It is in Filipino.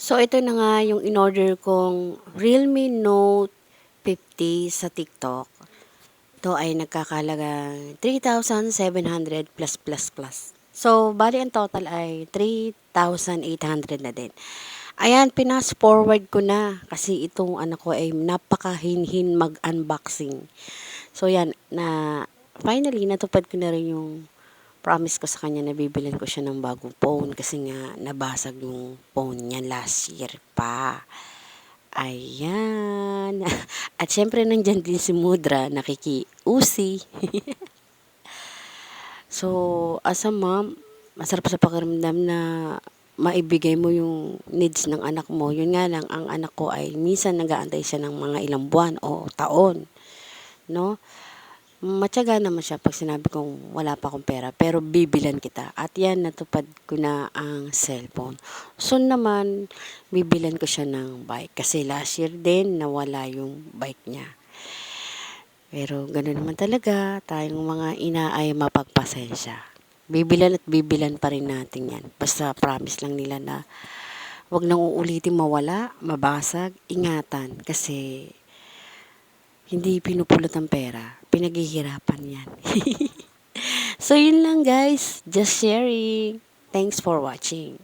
So, ito na nga yung in-order kong Realme Note 50 sa TikTok. Ito ay nagkakalaga 3,700 plus plus plus. So, bali ang total ay 3,800 na din. Ayan, pinas forward ko na kasi itong anak ko ay napakahinhin mag-unboxing. So, yan, na finally natupad ko na rin yung promise ko sa kanya na bibilin ko siya ng bagong phone kasi nga nabasag yung phone niya last year pa. Ayan. At syempre nandyan din si Mudra nakikiusi. so, as a mom, masarap sa pakiramdam na maibigay mo yung needs ng anak mo. Yun nga lang, ang anak ko ay minsan nag-aantay siya ng mga ilang buwan o taon. No? Matyaga naman siya pag sinabi kong wala pa akong pera, pero bibilan kita. At yan, natupad ko na ang cellphone. Soon naman, bibilan ko siya ng bike. Kasi last year din, nawala yung bike niya. Pero ganoon naman talaga, tayong mga ina ay mapagpasensya. Bibilan at bibilan pa rin natin yan. Basta promise lang nila na wag nang uulitin mawala, mabasag, ingatan. Kasi hindi pinupulot ang pera pinaghihirapan yan. so, yun lang guys. Just sharing. Thanks for watching.